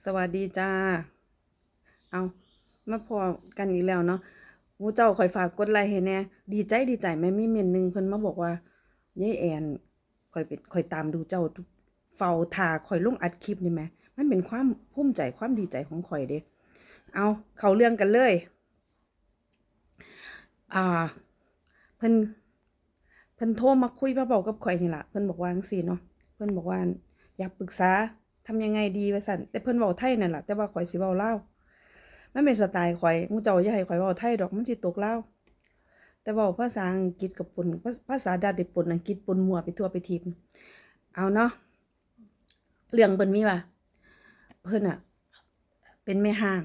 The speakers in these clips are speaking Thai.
สวัสดีจ้า เอามาพอกันอีกแล้วเนาะหมูเจ้าคอยฝากกดไลค์ให้แหน่ดีใจดีใจแม่มีเมนหนึงเพิ่นมาบอกว่ายายแอนคอยเป็นคอยตามดูเจ้าเฝ้าทาคอยลงอัดคลิปนี่แหมมันเป็นความภูมิใจความดีใจของข่อยเด้เอาเขาเรื่องกันเลย อ่า เพิ่นเพิ่นโทรมาคุยมาบอกกับข่อยนี่แหละเพิ่นบอกว่าจังซี่เนาะเพิ่นบอกว่าอยากปรึกษา ทำยังไงดีว่าซั่นแต่เพิ่นเว้าไทยนั่นล่ะแต่ว่าข่อยสิเว้าลาวมันเป็นสไตล์ข่อยมูเจ้าอย่าให้ข่อยเว้าไทยดอกมันสิตกลาวแต่เว้าภาษาอังกฤษกับปนภาภาษาดัดได้ปนอังกฤษปนมั่วไปทั่วไปทีมเอาเนาะเรื่องเพิ่นมีว่าเพิ่นน่ะเป็นแม่ห้าง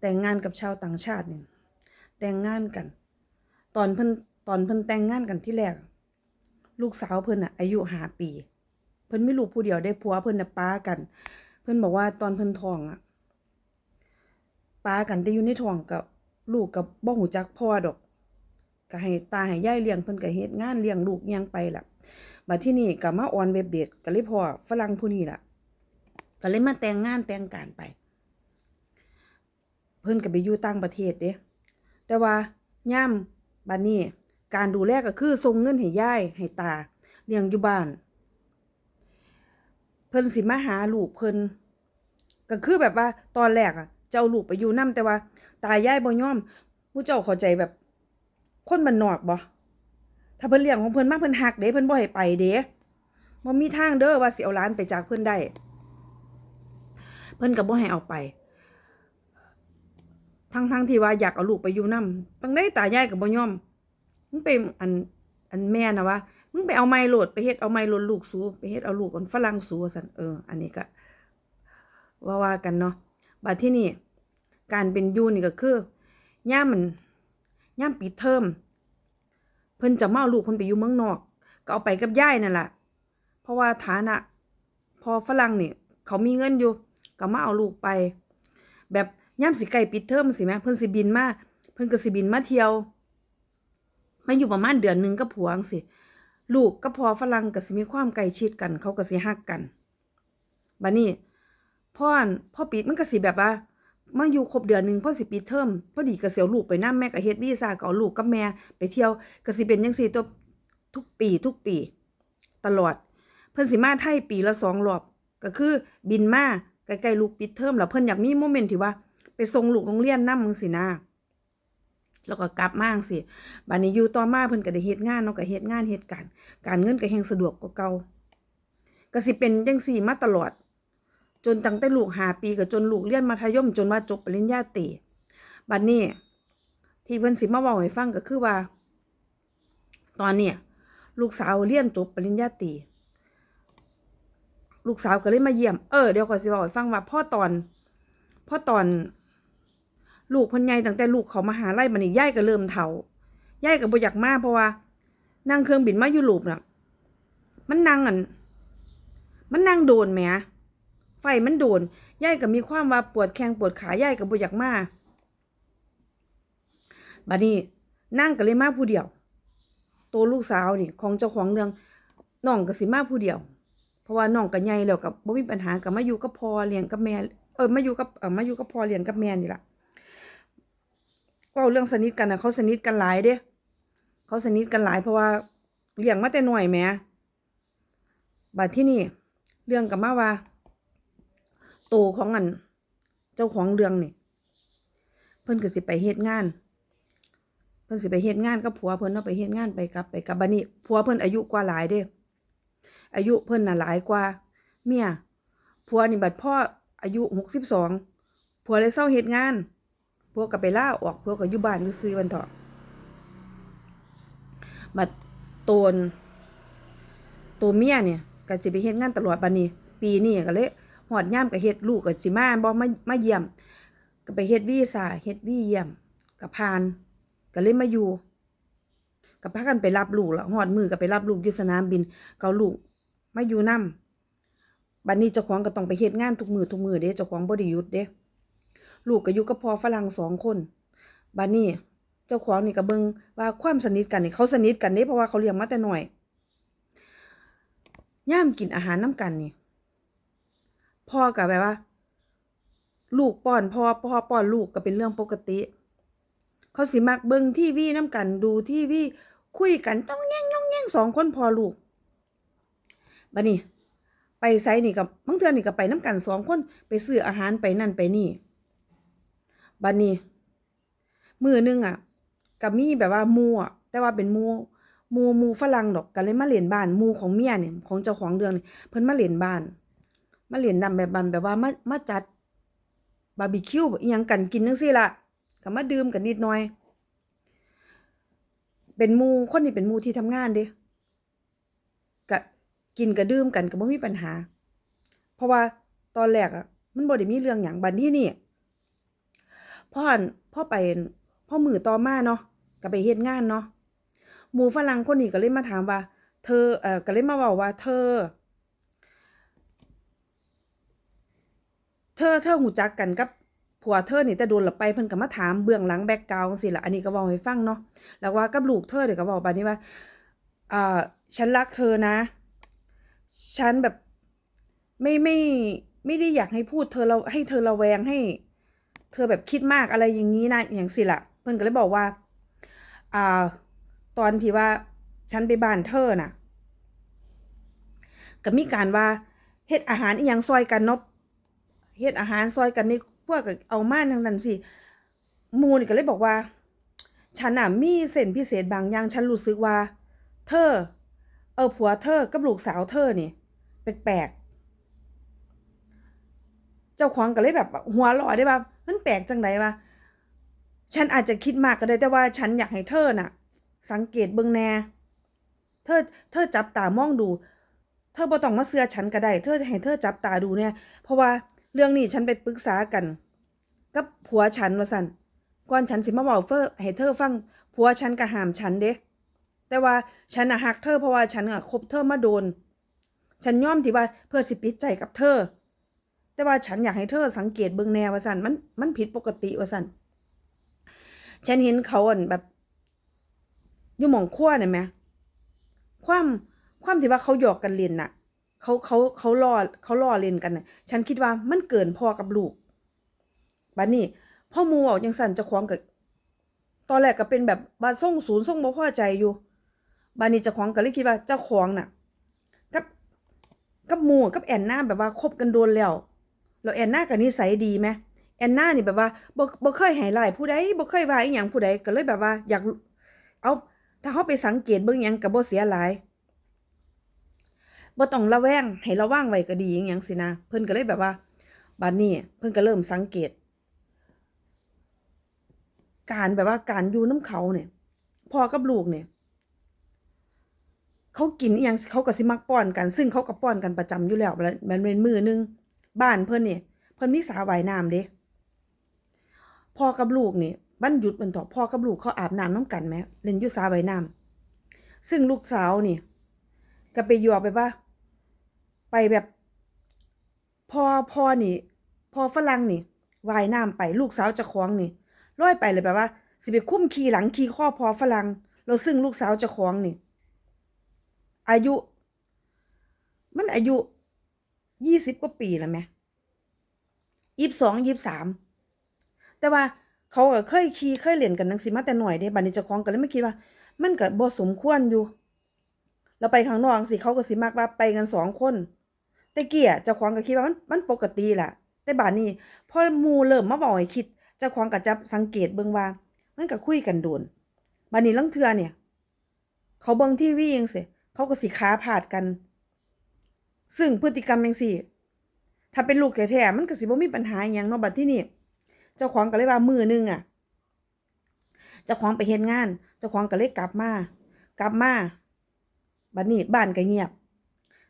แต่งงานกับชาวต่างชาตินี่แต่งงานกัน ตอนเพิ่นตอนเพิ่นแต่งงานกันที่แรก ลูกสาวเพิ่นน่ะอายุห้าปี เพิ่นไม่ลูกผู้เดียวได้ผัวเพิ่นน่ะป้ากัน เพิ่นบอกว่าตอนเพิ่นท้องอะป้ากันแต่อยู่ในท้องกับลูกกับบ่หูจักพ่อดอกก็ให้ตาให้ยายเลี้ยงเพิ่นก็เฮ็ดงานเลี้ยงลูกยังไปล่ะบัดที่นี่ก็มาออนเว็บเดทก็เลยพ่อฝรั่งผู้นี้ล่ะก็เลยมาแต่งงานแต่งการไป เพิ่นก็ไปอยู่ต่างประเทศเด้แต่ว่าย่ามบัดนี้การดูแลก็คือส่งเงินให้ยายให้ตาเลี้ยงอยู่บ้าน เพิ่นสิมาหาลูกเพิ่นก็คือแบบว่าตอนแรกอะ เจ้าลูกไปอยู่นํแต่ว่า ตายายบ่ยอมผู้เจ้าเข้าใจแบบ คนบ้านนอกบ่ถ้าเพิ่นเลี้ยงของเพิ่นมากเพิ่นฮักเด้เพิ่นบ่ให้ไปเด้บ่มีทางเด้อว่าสิเอาหลานไปจากเพิ่นได้ เพิ่นก็บ่ให้เอาไป ทั้งทั้งที่ว่าอยากเอาลูกไปอยู่นำตั้งได้ตายายก็บ่ยอมมึงไปอัน อันแม่นะว่ามึงไปเอาไม้โหลดไปเฮ็ดเอาไม้โหลดลูกสูไปเฮ็ดเอาลูกคนฝรั่งสูว่าซั่นเออ อันนี้ก็ว่าว่ากันเนาะบัดที่นี่การเป็นยูนี่ก็คือย่ามมันย่ามปิดเทอมเพิ่นจะมาเอาลูกเพิ่นไปอยู่เมืองนอก ก็เอาไปกับยายนั่นแหละเพราะว่าฐานะ พอฝรั่งนี่เขามีเงินอยู่ ก็มาเอาลูกไป แบบย่ำสิไก่ปิดเทอมสิแม่เพิ่นสิบินมาเพิ่นก็สิบินมาเที่ยว มาอยู่ประมาณเดือนหนึ่งกับผัวงสิลูกกับพ่อฝรั่งก็สิมีความใกล้ชิดกัน เขาก็สิฮักกันบัดนี้พ่ออันพ่อปิดมันก็สิแบบว่ามาอยู่ครบเดือนหนึ่งพ่อสิปิดเทอมพอดีก็เสียวลูกไปนํแม่ก็เฮ็ดวีซ่าก็เอาลูกกับแม่ไปเที่ยวก็สิเป็นจังซี่ตัวทุกปีทุกปี ตลอด เพิ่นสิมาไทยปีละสองรอบก็คือบินมาใกล้ๆลูกปิดเทอมแล้วเพิ่นอยากมีโมเมนต์ที่ว่า ไปส่งลูกโรงเรียนนำจังซี่นะ แล้วก็กลับมาจังซี่บัดนี้อยู่ต่อมาเพิ่นก็ได้เฮ็ดงานเนาะก็เฮ็ดงานเฮ็ดการการเงินก็แฮงสะดวกกว่าเก่าก็สิเป็นจังซี่มาตลอด จนตั้งแต่ลูก5ปีก็จนลูกเรียนมัธยม จนว่าจบปริญญาตรีบัดนี้ ที่เพิ่นสิมาเว้าให้ฟังก็คือว่า ตอนเนี้ยลูกสาวเรียนจบปริญญาตรีลูกสาวก็เลยมาเยี่ยม เออเดี๋ยวขอสิเว้าให้ฟังว่าพ่อตอนพ่อตอน ลูกเพิ่นใหญ่ตั้งแต่ลูกเขามหาลัยบัดนี้ยายก็เริ่มเฒ่ายายก็บ่อยากมาเพราะว่านั่งเครื่องบินมายุโรปน่ะ มันนั่งอัน มันนั่งโดนแหมไฟมันโดนย่ายก็มีความว่าปวดแข้งปวดขาย่ายก็บ่อยากมาบัดนี้นั่งก็เลยมาผู้เดียว ตัวลูกสาวนี่ของเจ้าของเรื่องน้องก็สิมาผู้เดียว เพราะว่าน้องก็ใหญ่แล้วก็บ่มีปัญหาก็มาอยู่กับพ่อเลี้ยงกับแม่เออมาอยู่กับเออมาอยู่กับพ่อเลี้ยงกับแม่นี่ล่ะ ว้าเรื่องสนิทกันนะเขาสนิทกันหลายเด้เขาสนิทกันหลายเพราะว่าเลี้ยงมาแต่หน้อยแหมบัดที่นี่ เรื่องก็มาว่าโตของอัน เจ้าของเรื่องนี่เพิ่นก็สิไปเฮ็ดงาน เพิ่นสิไปเฮ็ดงานกับผัวเพิ่นเนาะไปเฮ็ดงานไปกลับไปกลับบัดนี้ผัวเพิ่นอายุกว่าหลายเด้อายุเพิ่นน่ะหลายกว่า เมียผัวนี่บัดพ่ออายุ62ผัวเลยเศร้าเฮ็ดงาน วก็ไปล่าออกผัวก็อยู่บ้านอยู่ซื่อวันเถาะบัดโตนตัวเมียเนี่ยก็สิไปเฮ็ดงานตลอดบัดนี้ ปีนี้ก็เลยฮอดยามก็เฮ็ดลูกก็สิมาบ่มามาเยี่ยม ก็ไปเฮ็ดวีซ่าเฮ็ดวีเยี่ยมก็ผ่านก็เลยมาอยู่ก็พากันไปรับลูกล้วฮอดมือก็ไปรับลูกอยู่สนามบินก็เอาลูกมาอยู่นํบัดนี้เจ้าของก็ต้องไปเฮ็ดงานทุกมือทุกมือเด้เจ้าของบ่ได้หยุดเด้ ลูกก็อยู่กับพ่อฝรั่งสองคนบัดนี้เจ้าของนี่ก็เบิ่งว่าความสนิทกันนี่เขาสนิทกันเด้เพราะว่าเขาเลี้ยงมาแต่หน้อยย่ามกินอาหารนํกันนี่พ่อก็แบบว่า ลูกป้อนพ่อพ่อป้อนลูกก็เป็นเรื่องปกติ เขาสิมักเบิ่งทีวีน้ำกันดูทีวีคุยกันต้องแย่งต้องแย่งสองคนพอลูกบัดนี้ ไปไสนี่กับบางเทือนี่ก็ไปน้ำกันสองคนไปซื้ออาหารไปนั่นไปนี่ บัดนี้ มือหนึงอะก็มีแบบว่ามูอะแต่ว่าเป็นมูมูมูฝรั่งดอกก็เลยมาเล่นบ้านมูของเมียเนี่ยของเจ้าของเดืองนี่เพิ่นมาเล่นบ้าน มาเล่นนำแบบบันแบบว่ามามาจัดบาร์บีคิวอีหยังกันกินจังซี่ล่ะก็มาดื่มกันนิดหน่อย เป็นมูคนนี้เป็นมูที่ทำงานเด้ก็กินก็ดื่มกันก็บ่มีปัญหา เพราะว่าตอนแรกอะมันบ่ได้มีเรื่องหยังบัดนี้นี่ พ่อพ่อไปพ่อมือต่อมาเนาะก็ไปเฮ็ดงานเนาะหมู่ฝรั่งคนนี้ก็เลยมาถามว่า เธอเอ่อก็เลยมาเว้าว่าเธอ เธอเธอหูจักกันกับผัวเธอนี่แต่โดนหละไปเพิ่นก็มาถามเบื้องหลังแบ็กกราวด์จังซี่ล่ะอันนี้ก็เว้าให้ฟังเนาะแล้วว่ากับลูกเธอเดี๋ยวก็เว้าปนนี้ว่าอ่าฉันรักเธอนะ ฉันแบบไม่ไม่ไม่ได้อยากให้พูดเธอเราให้เธอระแวงให้ เธอแบบคิดมากอะไรอย่างนี้นะอย่างสิล่ะเพิ่อนก็เลยบอกว่าอ่าตอนที่ว่าฉันไปบ้านเธอน่ะก็มีการว่าเฮ็ดอาหารอีหยังซอยกันเนาะเฮ็ดอาหารซอยกันนี่พวกก็เอามาทั้งนั้นสิมูนี่ก็เลยบอกว่า ฉันน่ะมีเส้นพิเศษบางอย่างฉันรู้สึกว่า เธอ เออผัวเธอกับลูกสาวเธอนี่แปลก เจ้าของก็เลยแบบหัวเร้อได้ว่ามันแปลกจังไดวะฉันอาจจะคิดมากก็ได้แต่ว่าฉันอยากให้เธอน่ะ สังเกตเบิ่งแน่เธอเธอจับตามองดู เธอบ่ต้องมาเชื่อฉันก็ได้ เธอจะให้เธอจับตาดูเนี่ย เพราะว่าเรื่องนี้ฉันไปปรึกษากัน กับผัวฉันว่าซั่นก่อนฉันสิมาเว้าเฟอให้เธอฟังผัวฉันก็ห้ามฉันเด้แต่ว่าฉันนะฮักเธอเพราะว่าฉันอะคบเธอมาโดน ฉันยอมที่ว่าเพื่อสิปิดใจกับเธอ แต่ว่าฉันอยากให้เธอสังเกตเบิ่งแนวว่าสันมันมันผิดปกติว่าสันฉันเห็นเขาอ่นแบบอยู่หมองครัวน่ะแหมความความที่ว่าเขาหยอกกันเล่นน่ะเขาเขาเขาล้อเขาล้อเล่นกันน่ะฉันคิดว่ามันเกินพ่อกับลูกบัดนี้พ่อมู่เว้าจังซั่นเจ้าของก็ตอนแรกก็เป็นแบบว่าส่งศูนย์ส่งบ่พอใจอยู่บัดนี้เจ้าของก็เลยคิดว่าเจ้าของน่ะกับกับมู่กับแอนนาแบบว่าคบกันโดนแล้ว แล้วแอนนาก็นิสัยดีไหมแอนนานี่แบบว่าบ่บ่เคยให้ร้ายผู้ใดบ่เคยว่าอีหยังผู้ใดก็เลยแบบว่า อยากเอาถ้าเฮาไปสังเกตเบิ่งหยังก็บ่เสียหลายบ่ต้องระแวงให้ระวังไว้ก็ดีอิหยังสินะเพิ่นก็เลยแบบว่าบัดนี้เพิ่นก็เริ่มสังเกต การแบบว่าการอยู่น้ำเขาเนี่ยพ่อกับลูกเนี่ยเขากินอหยังเขาก็สิมักป้อนกัน ซึ่งเขาก็ป้อนกันประจำอยู่แล้วแมันเป็นมือหนึง บ้านเพิ่นนี่เพิ่นมีสระว่ายน้ำเด้พ่อกับลูกนี่วันหยุดมันต่อพ่อกับลูกเขาอาบน้ำน้ำกันแหมเล่นอยู่สระว่ายน้ำซึ่งลูกสาวนี่ก็ไปยัวไปว่าไปแบบพ่อพ่อนี่พ่อฝรั่งนี่ว่ายน้ำไปลูกสาวจะคล้องนี่ลอยไปเลยแบบว่า สิไปคุ้มขี่หลังขี่ข้อพ่อฝรั่งแล้วซึ่งลูกสาวจะคล้องนี่ อายุ มันอายุ ยี่สิบกว่าปีแล้วไหมยี่สิบสองยี่สิบสามแต่ว่าเขาก็เคยขี่เคยเล่นกันนังสิมาแต่หน่อยเด้บัดนี้เจ้าของก็เลยไม่คิดว่า มันก็บ่สมควรอยู่แล้วไปข้างนอกสิเขาก็สิมักว่าไปกันสองคน แต่เกียเจ้าของก็คิดว่ามันมันปกติแหละแต่บัดนี้พอมูเริ่มมาบอกให้คิดเจ้าของก็จับสังเกตเบิ่งว่า มันก็คุยกันโดนบัดนี้ลังเทือเนี่ย เขาเบิ่งทีวีจังซี่เขาก็สิขาพาดกัน ซึ่งพฤติกรรมจังซี่ ถ้าเป็นลูกแท้ๆมันก็สิบ่มีปัญหาอิหยังเนาะบัดที่นี่เจ้าของก็เลยว่ามือหนึงอะเจ้าของไปเฮ็ดงาน เจ้าของก็เลยกลับมา กลับมาบัดนี้บ้านก็เงียบ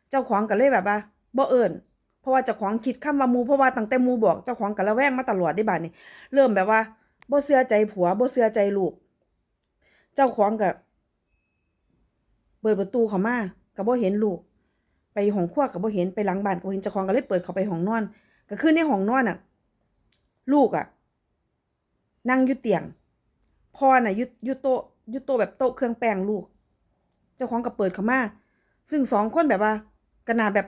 เจ้าของก็เลยแบบว่าบ่เอิ้นเพราะว่าเจ้าของคิดคำว่ามูเพราะว่าตั้งแต่มูบอกเจ้าของก็ระแวงมาตลอดได้บัดนี้ เริ่มแบบว่าบ่เชื่อใจผัวบ่เชื่อใจลูก เจ้าของก็เปิดประตูเข้ามาก็บ่เห็นลูก ห้องครัวก็บ่เห็นไปหลังบ้านก็บ่เห็นเจ้าของก็เลยเปิดเข้าไปห้องนอน ก็คือในห้องนอนน่ะ ลูกอะ นั่งอยู่เตียงพ่อน่ะอยู่อยู่โต๊ะอยู่โต๊ะแบบโต๊ะเครื่องแป้งลูก เจ้าของก็เปิดเข้ามาซึ่งสองคนแบบว่าก็น่าแบบ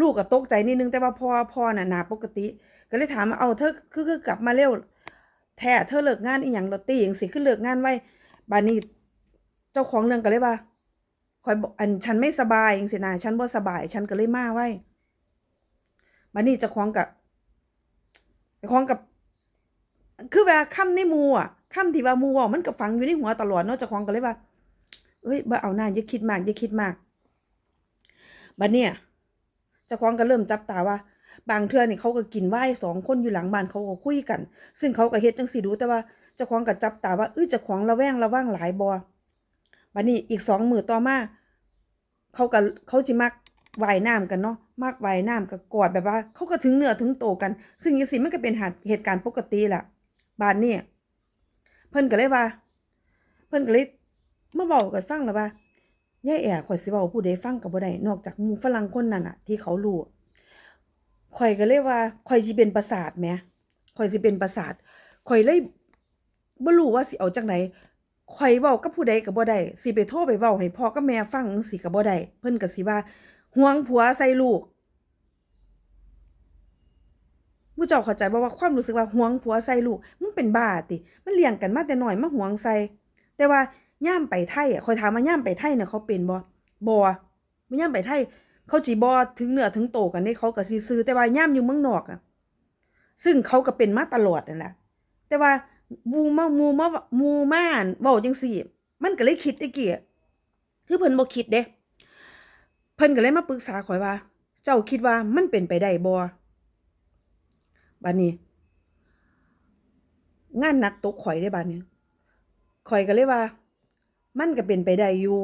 ลูกก็ตกใจนิดนึงแต่ว่าพ่อพ่อน่ะหนาปกติ ก็เลยถามว่าเอาเธอคือคือกลับมาเร็วแท้เธอเลิกงานอีหยังลอตตี้จังสิคือเลิกงานไว้บาดนี้ เจ้าของเรื่องก็เลยว่า คอยบอกอันฉันไม่สบายจังซี่นะฉันบ่สบาย ฉันก็เลยมาไว้บานี้เจ้าของกับเจ้องกับ คือว่าคำในมูอะคำที่ว่ามู่เว้ามันก็ฝังอยู่ในหัวตลอดเนาะเจ้าของก็เลยว่า เอ้ยบ่เอาหน้าอย่าคิดมากอย่าคิดมากบัดเนี่ยเจ้าของก็เริ่มจับตาว่า บางเทื่อนี่เขาก็กินไหวน์สองคนอยู่หลังบ้านเขาก็คุยกัน ซึ่งเขาก็เฮ็ดจังซี่ดูแต่ว่าเจ้าของก็จับตาว่าเอ้ยเจ้าของระแวงระวังหลายบ่ บัดนี้อีกสองมือต่อมาเขาก็เขาสิมักว่ายน้ำกันเนาะมักว่ายน้ำก็กอดแบบว่า เขาก็ถึงเนื้อถึงโตกัน ซึ่งจังซี่มันก็เป็นเหตุการณ์ปกติแหละบาดนี้เพิ่นก็เลยว่า เพิ่นก็เลยมาเว้ากันฟังแล้วว่ายายแอ๋ข่อยสิเว้าผู้ใดฟังก็บ่ได้นอกจากมูฝรั่งคนนั้นน่ะที่เขารู้ข่อยก็เลยว่าข่อยสิเป็นประสาทแหมข่อยสิเป็นประสาทข่อยเลยบ่รู้ว่าสิเอาจังได ข่อยเว้ากับผู้ใดก็บ่ได้สิไปโทรไปเว้าให้พ่อกับแม่ฟังจังซี่ก็บ่ได้เพิ่นก็สิว่าห่วงผัวใส่ลูกผู้เจ้าเข้าใจบ่ว่าความรู้สึกว่าห่วงผัวใส่ลูกมึงเป็นบ้าติ มันเลี้ยงกันมาแต่น้อยมาห่วงใส่แต่ว่าย่ามไปไทยอะข่อยถามว่าย่ามไปไทยน่ะเขาเป็นบ่บ่บ่ย่ามไปไทย เขาจีบอถึงเหนือถึงโตกันนี่เขาก็ซีซื้อแต่ว่าย่ามอยู่เมืองนอกอะ ซึ่งเขาก็เป็นมาตลอดนั่นแหละแต่ว่า มูมามูมามูม่าเว้าจังซี่ มันก็เลยคิดตะกี้คือเพิ่นบ่คิดเด้เพิ่นก็เลยมาปรึกษาข่อยว่า เจ้าคิดว่ามันเป็นไปได้บ่บัดนี้ งานหนักตกข่อยได้บัดนี้ข่อยก็เลยว่า มันก็เป็นไปได้อยู่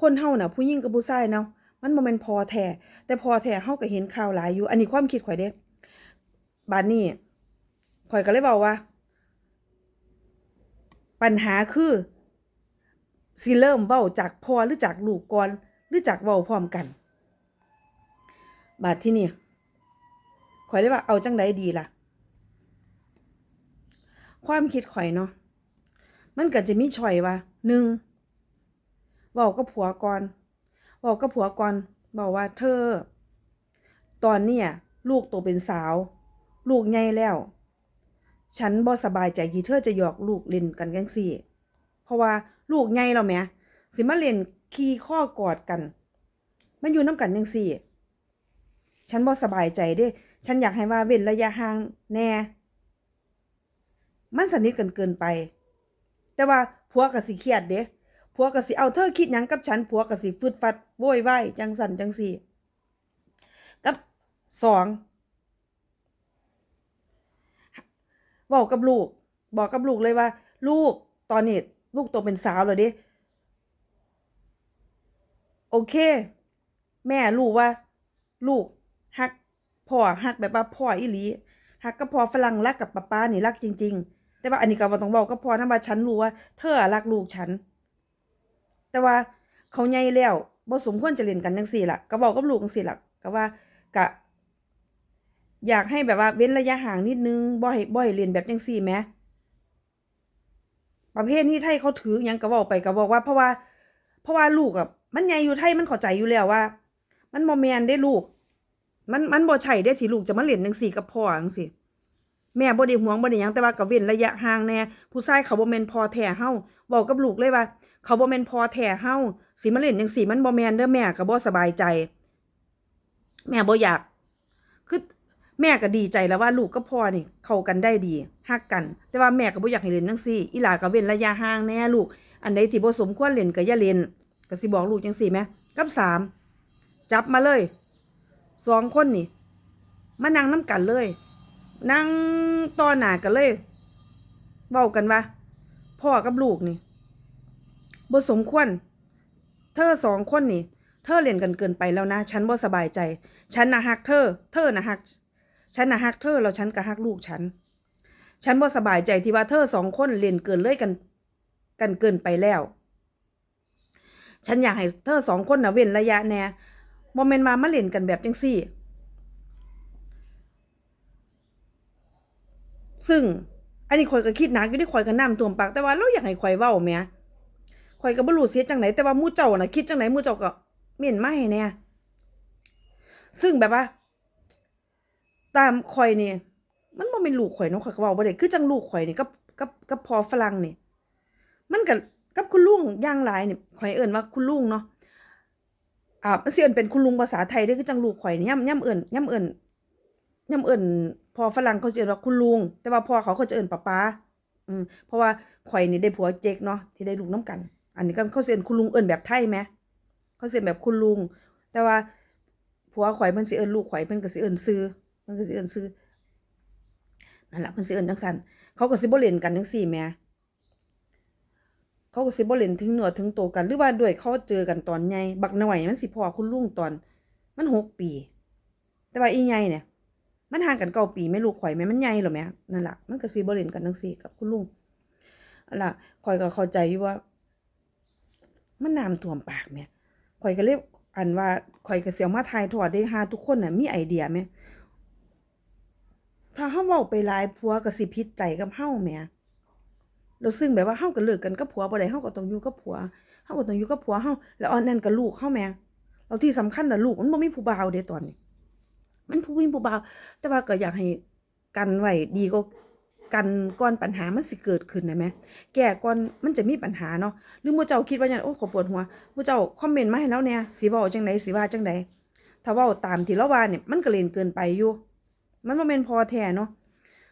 คนเฮาน่ะผู้หญิงกับผู้ชายเนาะมันบ่แม่นพอแท้แต่พอแท้เฮาก็เห็นข่าวหลายอยู่ อันนี้ความคิดข่อยเด้บาดนี้ ข่อยก็เลยเว้าว่า ปัญหาคือสิเริ่มเว้าจากพ่อหรือจากลูกก่อนหรือจากเว้าพร้อมกัน บาดที่นี่ข่อยเลยว่าเอาจังไดดีล่ะ ความคิดข่อยเนาะมันก็จะมีช่อยว่าหนึ่งเว้ากับผัวก่อนเว้ากับผัวก่อนบอกว่าเธอ ตอนเนี้ยลูกโตเป็นสาว ลูกใหญ่แล้ว ฉันบ่สบายใจที่เธอจะหยอกลูกเล่นกันจังซี่ เพราะว่าลูกใหญ่แล้วแหมสิมาเล่นขี่ข้อกอดกัน มันอยู่น้ำกันจังซี่ ฉันบ่สบายใจเด้ ฉันอยากให้ว่าเว้นระยะห่างแน่ มันสนิทกันเกินไป แต่ว่าผัวก็สิเครียดเด้ผัวก็สิเอาเธอคิดหยังกับฉันผัวก็สิฟึดฟัดโวยวายจังสันจังสี่ กับสอง เว้ากับลูก บอกกับลูกเลยว่า ลูกตอนนี้ลูกโตเป็นสาวแล้วด้โอเค แม่รู้ว่า ลูกฮักพ่อฮักแบบว่าพ่ออีหลีฮักกับพ่อฝรั่งรักกับป้าป้านี่รักจริง ๆ แต่ว่าอันนี้ก็บ่ต้องบอกกับพ่อนะว่าฉันรู้ว่า เธอรักลูกฉัน แต่ว่าเขาใหญ่แล้วบ่สมควรจะเล่นกันจังซี่ล่ะก็บอกกับลูกจังซี่ล่ะก็ว่าก็ อยากให้แบบว่าเว้นระยะห่างนิดนึงบ่ให้บ่ให้เล่นแบบจังซี่แหมประเภทนี้ไทยเขาถือยังก็เว้าไปก็บอกว่าเพราะว่า เพราะว่าลูกอะมันใหญ่อยู่ไทยมันเข้าใจอยู่แล้วว่า มันบ่แมนได้ลูก มันมันบ่ใช่ได้ที่ลูกจะมาเล่นจังซี่กับพ่อจังซี่แม่บ่ได้ห่วงบ่ได้หยังแต่ว่าก็เว้นระยะห่างแน่ผู้ชายเขาบ่แม่นพอแท้เฮาเว้ากับลูกเลยว่า เขาบ่แม่นพอแท้เฮาสิมาเล่นจังซี่มันบ่แม่นเด้อแม่ก็บ่สบายใจ แม่บ่อยาก คือ แม่ก็ดีใจแล้วว่าลูกกับพ่อนี่เข้ากันได้ดีฮักกัน แต่ว่าแม่ก็บ่อยากให้เล่นจังซี่อีหลาก็เว้นระยะห่างแน่ลูก อันใดที่บ่สมควรเล่นก็อย่าเล่นก็สิบอกลูกจังซี่แหมกับสามจับมาเลยสองคนนี่มานั่งนํกันเลย นั่งต่อหน้ากันเลยเว้ากันว่าพ่อกับลูกนี่บ่สมควร เธอสองคนนี่ เธอเล่นกันเกินไปแล้วนะ ฉันบ่สบายใจ ฉันน่ะฮักเธอ เธอน่ะฮัก ฉันน่ะฮักเธอแล้วฉันก็ฮักลูกฉัน ฉันบ่สบายใจที่ว่าเธอสองคนเล่นเกินเลยกัน กันเกินไปแล้ว ฉันอยากให้เธอสองคนน่ะเว้นระยะแน่บ่แม่นมามาเล่นกันแบบจังซี่ ซึ่งอันนี้ข่อยก็คิดหนักอยู่ที่ข่อยก็น้ำท่วมปากแต่ว่าเราอยากให้ข่อยเว้าแหมข่อยก็บ่รู้เสียจังไหนแต่ว่ามู่เจ้าน่ะคิดจังไหนมู่เจ้าก็เม่นมาให้แหน่ซึ่งแบบว่า ตามข่อยนี่มันบ่แม่นลูกข่อยเนาะข่อยก็เว้าบ่ได้คือจังลูกข่อยนี่กับกับกับพ่อฝรั่งนี่มันก็กับคุณลุงอย่างหลายนี่ข่อยเอิ้นว่าคุณลุงเนาะอ่ามันสิเอิ้นเป็นคุณลุงภาษาไทยเด้คือจังลูกข่อยนี่ย่ำย่ำเอิ้นย่ำเอิ้นย่ำเอิ้นพ่อฝรั่งเขาสิเอิ้นว่าคุณลุง แต่ว่าพ่อเขาเขาจะเอิ้นป้าป๊าอืมเพราะว่าข่อยนี่ได้ผัวเจ๊กเนาะที่ได้ลูกนํกัน อันนี้ก็เขาสิเอิ้นคุณลุงเอิ้นแบบไทยแหมเขาสิเอิ้นแบบคุณลุง แต่ว่าผัวข่อยเพิ่นสิเอิ้นลูกข่อยเพิ่นก็สิเอิ้นชื่อ เพิ่นก็สิเอิ้นชื่อนั่นล่ะเพิ่นสิเอิ้นจังซั่นเขาก็สิบ่เล่นกันจังซี่แหมเขาก็สิบ่เล่นถึงเนื้อถึงโตกันหรือว่าด้วยเขาเจอกันตอนใหญ่บักน้อยมันสิพอคุณลุงตอน มันหกปี แต่ว่าอีใหญ่เนี่ยมันห่างกันเก้าปีแม่ลูกข่อยแม่มันใหญ่หรอแม่นั่นแหละมันก็สิบ่เล่นกันจังซี่กับคุณลุงนั่นล่ะข่อยก็เข้าใจอยู่ว่า มันน้ำท่วมปากแม่ข่อยก็เลยอันว่าข่อยก็สิเอามาถ่ายทอดได้หาทุกคนน่ะมีไอเดียแม่ ถ้าเฮาเว้าไปหลายผัวก็สิผิดใจกับเฮาแหมแล้วซึ่งแบบว่าเฮาก็เลิกกันกับผัวบ่ได้เฮาก็ต้องอยู่กับผัวเฮาก็ต้องอยู่กับผัวเฮาแล้วอันนั้นก็ลูกเฮาแหม่แล้วที่สำคัญน่ะลูกมันบ่มีผู้บ่าวเด้ตอนนี้ มันผู้มีผู้บ่าว แต่ว่าก็อยากให้กันไว้ดีกว่ากันก่อนปัญหามันสิเกิดขึ้นได้แหมแก้ก่อนมันจะมีปัญหาเนาะหรือหมู่เจ้าคิดว่าหยังโอ้ขอปวดหัวหมู่เจ้าคอมเมนต์มาให้แล้วแหน่สิเว้าจังไดสิว่าจังไดถ้าเว้าตามที่เราว่าเนี่ยมันก็เล่นเกินไปอยู่ มันบ่แม่นพอแท้เนาะ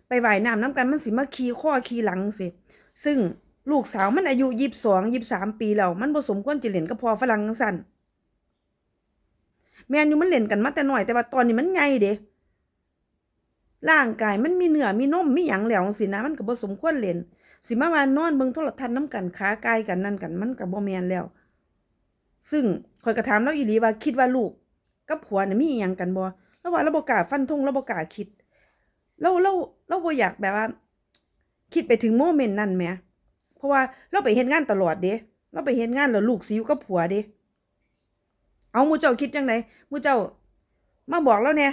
ไปว่ายน้ำนํกันมันสิมาขี่ข้อขี่หลังสิซึ่งลูกสาวมันอายุยี่สิบสองยี่สิบสามปีแล้วมันบ่สมควรจะเล่นกับพ่อฝรั่งจังซั่นแม่นอยู่มันเล่นกันมาแต่น้อยแต่ว่าตอนนี้มันใหญ่เด้ร่างกายมันมีเนื้อมีนมมีหยังแล้วจังซี่นะมันก็บ่สมควรเล่นสิมาว่านอนเบิ่งโทรทัศน์นํกันขากายกันนั่นกันมันก็บ่แม่นแล้ว ซึ่งข่อยก็ถามเราอีหลีว่าคิดว่าลูกกับผัวน่ะมีอิหยังกันบ่ แล้วว่าเราบ่กล้าฟันธงเราบ่กล้าคิดเราเราเราบ่อยากแบบว่า คิดไปถึงโมเมนต์นั้นแหมเพราะว่าเราไปเฮ็ดงานตลอดเด้เราไปเฮ็ดงานแล้วลูกสิอยู่กับผัวเด้เอามูเจ้าคิดจังไดมูเจ้า มาบอกแล้วแหน่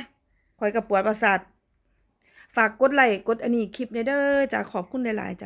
ข่อยก็ปวดประสาทฝากกดไลค์กดอันนี้คลิปแหน่เด้อจ้ะขอบคุณหลายๆจ้ะ